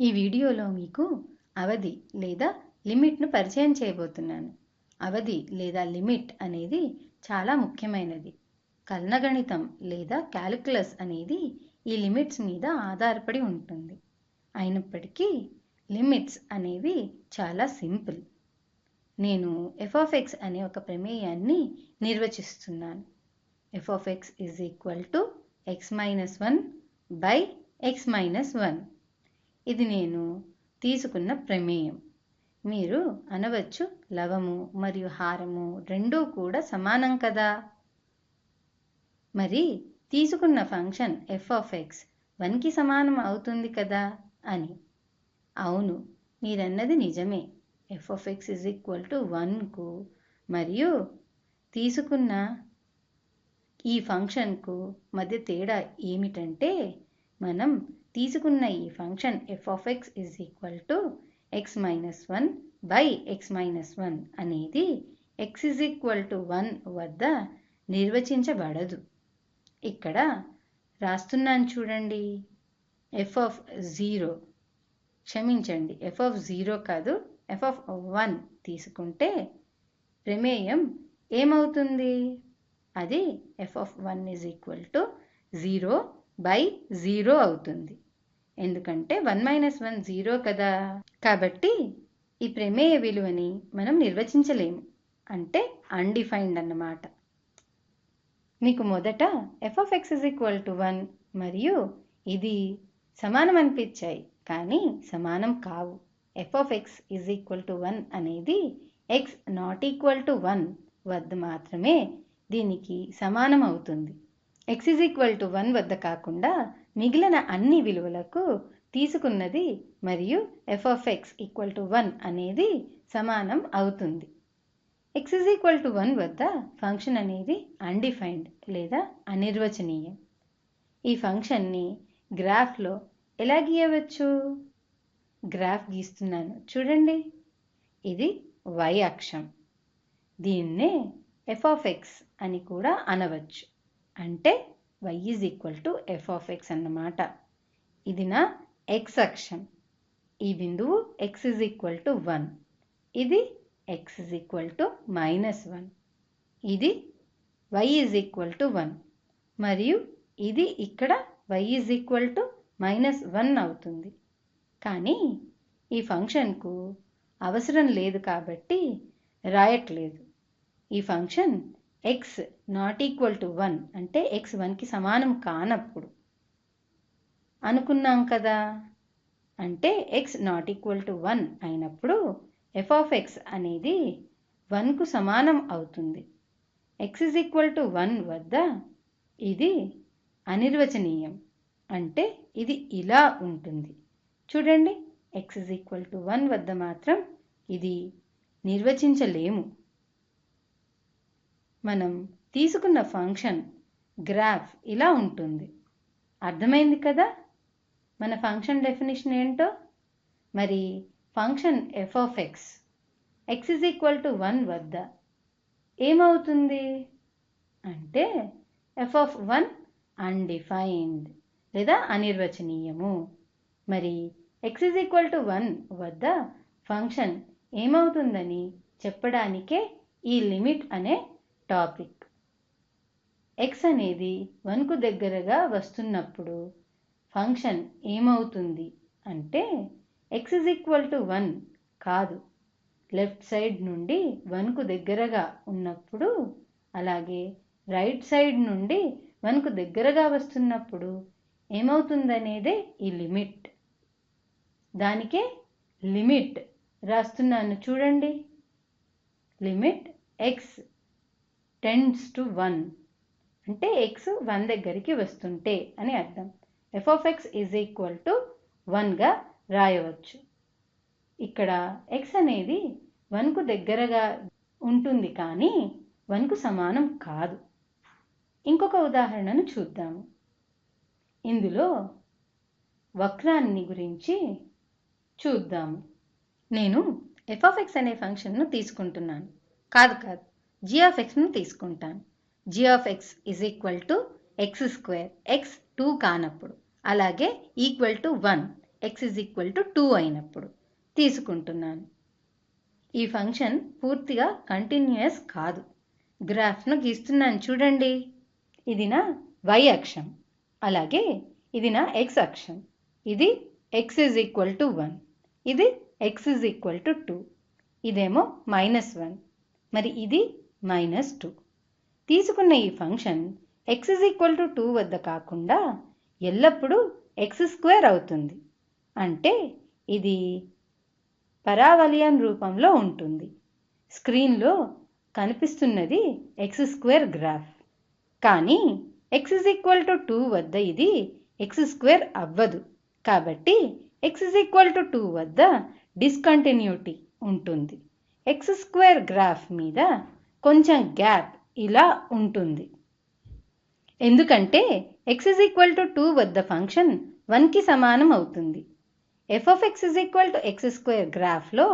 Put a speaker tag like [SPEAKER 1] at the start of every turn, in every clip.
[SPEAKER 1] ఈ వీడియోలో మీకు అవధి లేదా లిమిట్ను పరిచయం చేయబోతున్నాను. అవధి లేదా లిమిట్ అనేది చాలా ముఖ్యమైనది. కలనగణితం లేదా క్యాలిక్యులస్ అనేది ఈ లిమిట్స్ మీద ఆధారపడి ఉంటుంది. అయినప్పటికీ లిమిట్స్ అనేవి చాలా సింపుల్. నేను ఎఫ్ అనే ఒక ప్రమేయాన్ని నిర్వచిస్తున్నాను. F is equal to X minus one by X minus one ఇది నేను తీసుకున్న ప్రమేయం. మీరు అనవచ్చు లవము మరియు హారము రెండూ కూడా సమానం కదా? మరి తీసుకున్న ఫంక్షన్ ఎఫ్ ఆఫ్ ఎక్స్ వన్కి సమానం అవుతుంది కదా? అని. అవును మీరన్నది నిజమే. F of X is equal to వన్కు మరియు తీసుకున్న ఈ ఫంక్షన్కు మధ్య తేడా ఏమిటంటే మనం తీసుకున్న ఈ function F of X is equal to X minus one by X minus one అనేది X is equal to one వద్ద నిర్వచించబడదు. ఇక్కడ రాస్తున్నాను చూడండి. ఎఫ్ ఆఫ్ జీరో క్షమించండి ఎఫ్ ఆఫ్ జీరో కాదు ఎఫ్ ఆఫ్ వన్ తీసుకుంటే ప్రమేయం ఏమవుతుంది? అది F of one is equal to zero by zero అవుతుంది. ఎందుకంటే వన్ మైనస్ వన్ జీరో కదా. కాబట్టి ఈ ప్రమేయ విలువని మనం నిర్వచించలేము. అంటే అన్డిఫైన్డ్ అన్నమాట. మీకు మొదట F of X is equal to one మరియు ఇది సమానం అనిపించాయి కానీ సమానం కావు. F of X is equal to one అనేది X not equal to one వద్ద మాత్రమే దీనికి సమానం అవుతుంది. X is equal to one వద్ద కాకుండా మిగిలిన అన్ని విలువలకు తీసుకున్నది మరియు F of X equal to one అనేది సమానం అవుతుంది. X is equal to one వద్ద ఫంక్షన్ అనేది అన్డిఫైన్డ్ లేదా అనిర్వచనీయం. ఈ ఫంక్షన్ని గ్రాఫ్లో ఎలా గీయవచ్చు? గ్రాఫ్ గీస్తున్నాను. చూడండి. ఇది వై అక్షం. దీన్నే ఎఫ్ ఆఫ్ ఎక్స్ అని కూడా అనవచ్చు. అంటే Y is equal to F of X అన్నమాట. ఇది నా ఎక్స్ అక్షం. ఈ బిందువు X is equal to one ఇది X is equal to minus one ఇది Y is equal to one మరియు ఇది ఇక్కడ Y is equal to minus one అవుతుంది. కానీ ఈ ఫంక్షన్కు అవసరం లేదు కాబట్టి రాయట్లేదు. ఈ function X not equal to one అంటే ఎక్స్ వన్కి సమానం కానప్పుడు అనుకున్నాం కదా? అంటే X not equal to one అయినప్పుడు ఎఫ్ ఆఫ్ ఎక్స్ అనేది వన్కు సమానం అవుతుంది. X is equal to one వద్ద ఇది అనిర్వచనీయం. అంటే ఇది ఇలా ఉంటుంది. చూడండి. X is equal to one వద్ద మాత్రం ఇది నిర్వచించలేము. మనం తీసుకున్న ఫంక్షన్ గ్రాఫ్ ఇలా ఉంటుంది. అర్థమైంది కదా? మన ఫంక్షన్ డెఫినేషన్ ఏంటో? మరి function F of X X is equal to one వద్ద ఏమవుతుంది? అంటే ఎఫ్ ఆఫ్ వన్ అన్డిఫైన్డ్ లేదా అనిర్వచనీయము. మరి X is equal to one వద్ద ఫంక్షన్ ఏమవుతుందని చెప్పడానికే ఈ లిమిట్ అనే టాపిక్. ఎక్స్ అనేది వన్కు దగ్గరగా వస్తున్నప్పుడు ఫంక్షన్ ఏమవుతుంది అంటే X is equal to one కాదు. లెఫ్ట్ సైడ్ నుండి వన్కు దగ్గరగా ఉన్నప్పుడు అలాగే రైట్ సైడ్ నుండి వన్కు దగ్గరగా వస్తున్నప్పుడు ఏమవుతుందనేదే ఈ లిమిట్. దానికే లిమిట్ రాస్తున్నాను చూడండి. Limit X tends to one అంటే ఎక్స్ వన్ దగ్గరికి వస్తుంటే అని అర్థం. F of X is equal to వన్గా రాయవచ్చు. ఇక్కడ ఎక్స్ అనేది వన్కు దగ్గరగా ఉంటుంది కానీ వన్కు సమానం కాదు. ఇంకొక ఉదాహరణను చూద్దాము. ఇందులో వక్రాన్ని గురించి చూద్దాము. నేను ఎఫ్ ఆఫ్ ఎక్స్ అనే ఫంక్షన్ను తీసుకుంటున్నాను. కాదు కాదు. జీ ఆఫ్ తీసుకుంటాను. G of X is equal to X square X two కానప్పుడు. అలాగే equal to one X is equal to two అయినప్పుడు. తీసుకుంటున్నాను. ఈ ఫంక్షన్ పూర్తిగా కంటిన్యూయస్ కాదు. గ్రాఫ్ను గీస్తున్నాను చూడండి. ఇది నా వై అక్షం. అలాగే ఇది నా ఎక్స్ అక్షం. ఇది X is equal to one ఇది X is equal to two ఇదేమో మైనస్ వన్ మరి ఇది మైనస్ టూ తీసుకున్న ఈ function X is equal to two వద్ద కాకుండా ఎల్లప్పుడూ ఎక్స్ స్క్వేర్ అవుతుంది. అంటే ఇది పరావలియన్ రూపంలో ఉంటుంది. స్క్రీన్లో కనిపిస్తున్నది ఎక్స్ స్క్వేర్ గ్రాఫ్ కానీ X is equal to two వద్ద ఇది ఎక్స్ స్క్వేర్ అవ్వదు. కాబట్టి X is equal to two వద్ద డిస్కంటిన్యూటీ ఉంటుంది. ఎక్స్ స్క్వేర్ గ్రాఫ్ మీద కొంచెం గ్యాప్ ఇలా ఉంటుంది. ఎందుకంటే X is equal to two వద్ద ఫంక్షన్ వన్కి సమానం అవుతుంది. F of X is equal to X square గ్రాఫ్లో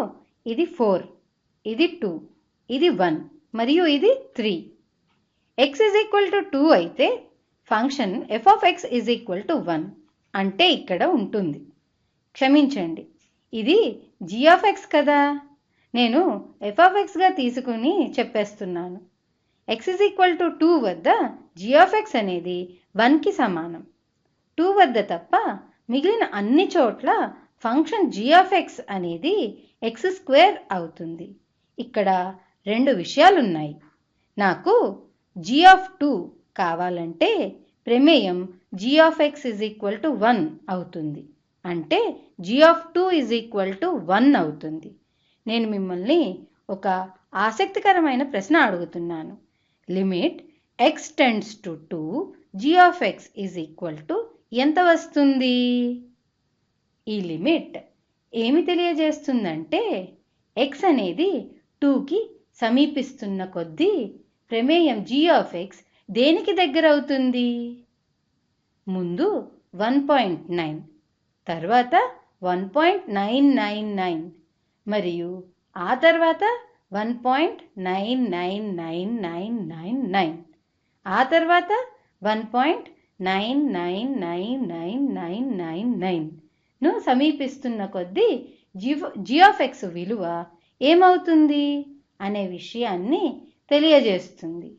[SPEAKER 1] ఇది ఫోర్ ఇది టూ ఇది వన్ మరియు ఇది three X is equal to two అయితే function F of X is equal to one అంటే ఇక్కడ ఉంటుంది. క్షమించండి ఇది జీ ఆఫ్ ఎక్స్ కదా. నేను ఎఫ్ తీసుకుని చెప్పేస్తున్నాను. X is equal to two వద్ద జిఆఫ్ఎక్స్ అనేది వన్కి సమానం. టూ వద్ద తప్ప మిగిలిన అన్ని చోట్ల ఫంక్షన్ జిఆఫ్ఎక్స్ అనేది ఎక్స్ స్క్వేర్ అవుతుంది. ఇక్కడ రెండు విషయాలున్నాయి. నాకు జీ ఆఫ్ టూ కావాలంటే ప్రమేయం G of X is equal to one అవుతుంది. అంటే G of two is equal to one అవుతుంది. నేను మిమ్మల్ని ఒక ఆసక్తికరమైన ప్రశ్న అడుగుతున్నాను. Limit X tends to two G of X is equal to ఎంత వస్తుంది? ఈ లిమిట్ ఏమి తెలియజేస్తుందంటే ఎక్స్ అనేది టూకి సమీపిస్తున్న కొద్దీ ప్రమేయం జీ ఆఫ్ ఎక్స్ దేనికి దగ్గర అవుతుంది? ముందు వన్ పాయింట్ నైన్ తర్వాత one point nine nine nine మరియు ఆ తర్వాత one point nine nine nine nine nine nine ఆ తర్వాత one point nine nine nine nine nine nine నైన్ను సమీపిస్తున్న కొద్దీ జీ జీ విలువ ఏమవుతుంది అనే విషయాన్ని తెలియజేస్తుంది.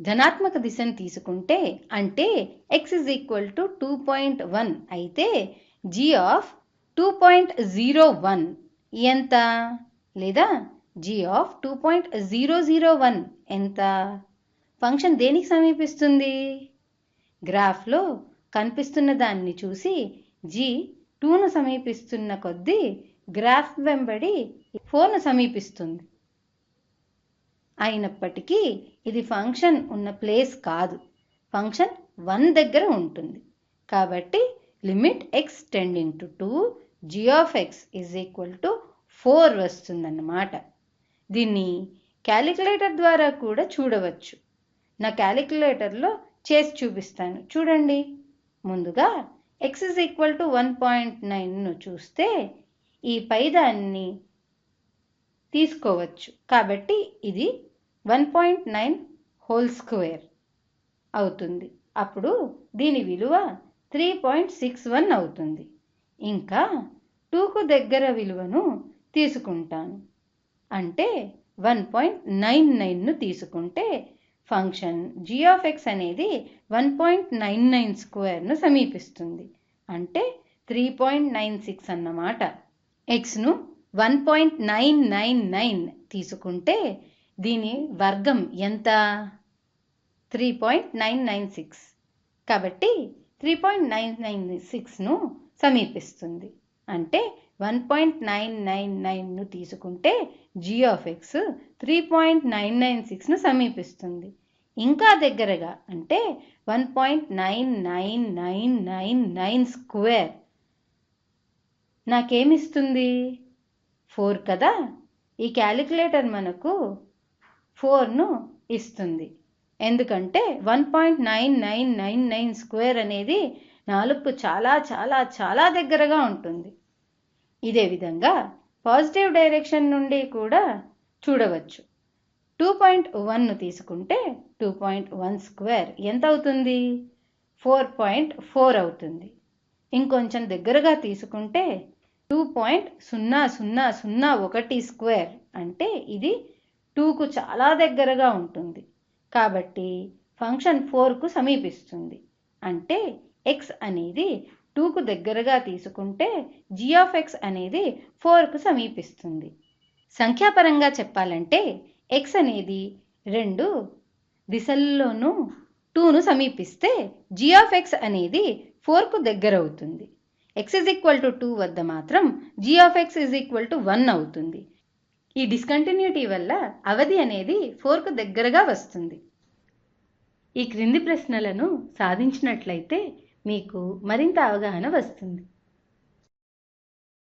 [SPEAKER 1] ధనాత్మక దిశను తీసుకుంటే అంటే X is equal to two point one అయితే G of two point zero one ఎంత? లేదా G of two point zero zero one ఎంత? ఫంక్షన్ దేనికి సమీపిస్తుంది? గ్రాఫ్లో కనిపిస్తున్న దాన్ని చూసి జీ టూను సమీపిస్తున్న కొద్దీ గ్రాఫ్ వెంబడి ఫోర్ను సమీపిస్తుంది. అయినప్పటికీ ఇది ఫంక్షన్ ఉన్న ప్లేస్ కాదు. ఫంక్షన్ వన్ దగ్గర ఉంటుంది. కాబట్టి limit X tending to two G of X is equal to four వస్తుందన్నమాట. దీన్ని క్యాలిక్యులేటర్ ద్వారా కూడా చూడవచ్చు. నా క్యాలిక్యులేటర్లో చేసి చూపిస్తాను. చూడండి. ముందుగా X is equal to one point నైన్ను చూస్తే ఈ పైదాన్ని తీసుకోవచ్చు. కాబట్టి ఇది one point nine whole square అవుతుంది. అప్పుడు దీని విలువ త్రీ పాయింట్ సిక్స్ వన్ అవుతుంది. ఇంకా టూకు దగ్గర విలువను తీసుకుంటాను. అంటే వన్ పాయింట్ నైన్ నైన్ను తీసుకుంటే ఫంక్షన్ జీ ఆఫ్ ఎక్స్ అనేది వన్ పాయింట్ నైన్ నైన్ స్క్వేర్ను సమీపిస్తుంది. అంటే త్రీ పాయింట్ నైన్ సిక్స్ అన్నమాట. ఎక్స్ను one point nine nine nine తీసుకుంటే దీని వర్గం ఎంత? Three point nine nine six. కాబట్టి త్రీ పాయింట్ నైన్ నైన్ సిక్స్ను సమీపిస్తుంది. అంటే వన్ పాయింట్ నైన్ నైన్ నైన్ను తీసుకుంటే G of X three point nine nine సిక్స్ను సమీపిస్తుంది. ఇంకా దగ్గరగా అంటే one point nine nine nine nine nine square నాకేమిస్తుంది? Four కదా? ఈ క్యాలిక్యులేటర్ మనకు ఫోర్ను ఇస్తుంది. ఎందుకంటే one point nine nine nine nine square అనేది నాలుగుకు చాలా చాలా చాలా దగ్గరగా ఉంటుంది. ఇదే విధంగా పాజిటివ్ డైరెక్షన్ నుండి కూడా చూడవచ్చు. టూ పాయింట్ వన్ను తీసుకుంటే టూ పాయింట్ వన్ స్క్వేర్ ఎంత అవుతుంది? ఫోర్ పాయింట్ ఫోర్ అవుతుంది. ఇంకొంచెం దగ్గరగా తీసుకుంటే టూ పాయింట్ సున్నా సున్నా సున్నా ఒకటి స్క్వేర్ అంటే ఇది టూకు చాలా దగ్గరగా ఉంటుంది. కాబట్టి ఫంక్షన్ ఫోర్కు సమీపిస్తుంది. అంటే ఎక్స్ అనేది టూకు దగ్గరగా తీసుకుంటే జీ ఆఫ్ ఎక్స్ అనేది ఫోర్కు సమీపిస్తుంది. సంఖ్యాపరంగా చెప్పాలంటే ఎక్స్ అనేది రెండు దిశల్లోనూ టూను సమీపిస్తే జీ ఆఫ్ ఎక్స్ అనేది ఫోర్కు దగ్గర అవుతుంది X is equal to two వద్ద మాత్రం G of X is equal to one అవుతుంది. ఈ డిస్కంటిన్యూటీ వల్ల అవధి అనేది ఫోర్కు దగ్గరగా వస్తుంది. ఈ క్రింది ప్రశ్నలను సాధించినట్లయితే మీకు మరింత అవగాహన వస్తుంది.